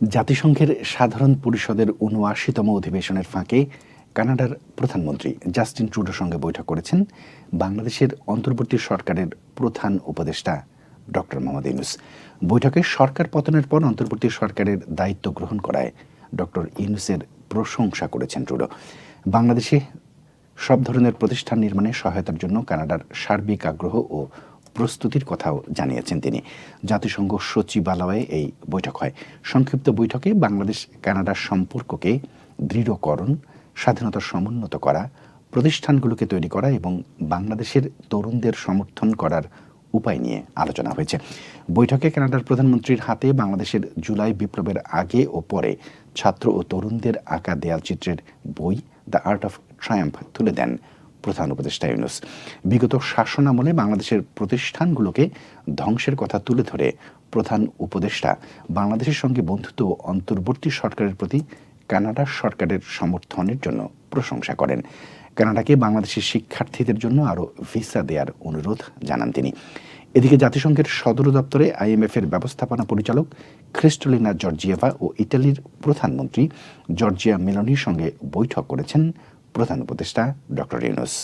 জাতিসংঘের সাধারণ পরিষদের উনআশিতম অধিবেশনের ফাঁকে কানাডার প্রধানমন্ত্রী জাস্টিন ট্রুডোর সঙ্গে বৈঠক করেছেন বাংলাদেশের অন্তর্বর্তী সরকারের প্রধান উপদেষ্টা ডক্টর মোহাম্মদ ইউনুস। বৈঠকে সরকার পতনের পর অন্তর্বর্তী সরকারের দায়িত্ব গ্রহণ করায় ডক্টর ইউনুসের প্রশংসা করেছেন ট্রুডো। বাংলাদেশে সব ধরনের প্রতিষ্ঠান নির্মাণে সহায়তার জন্য কানাডার সার্বিক আগ্রহ ও প্রস্তুতির কথাও জানিয়েছেন তিনি। জাতিসংঘ সচিবালয়ে এই বৈঠক হয়। সংক্ষিপ্ত বৈঠকে বাংলাদেশ কানাডার সম্পর্ককে দৃঢ়করণ, স্বাধীনতা সমুন্নত করা, প্রতিষ্ঠানগুলোকে তৈরি করা এবং বাংলাদেশের তরুণদের সমর্থন করার উপায় নিয়ে আলোচনা হয়েছে। বৈঠকে কানাডার প্রধানমন্ত্রীর হাতে বাংলাদেশের জুলাই বিপ্লবের আগে ও পরে ছাত্র ও তরুণদের আঁকা দেয়ালচিত্রের বই দ্য আর্ট অফ ট্রায়াম্প তুলে দেন। প্রধান উপদেষ্টা ইউনুস। বিগত শাসনামলে বাংলাদেশের প্রতিষ্ঠানগুলোকে ধ্বংসের কথা তুলে ধরে প্রধান উপদেষ্টা বাংলাদেশের সঙ্গে বন্ধুত্ব অন্তর্বর্তী সরকারের প্রতি কানাডা সরকারের সমর্থনের জন্য প্রশংসা করেন। কানাডাকে বাংলাদেশের শিক্ষার্থীদের জন্য আরও ভিসা দেওয়ার অনুরোধ জানান তিনি। এদিকে জাতিসংঘের সদর দপ্তরে আইএমএফ এর ব্যবস্থাপনা পরিচালক খ্রিস্টোলিনা জর্জিয়েভা ও ইটালির প্রধানমন্ত্রী জর্জিয়া মেলনির সঙ্গে বৈঠক করেছেন প্রধান উপদেষ্টা ডক্টর ইউনুস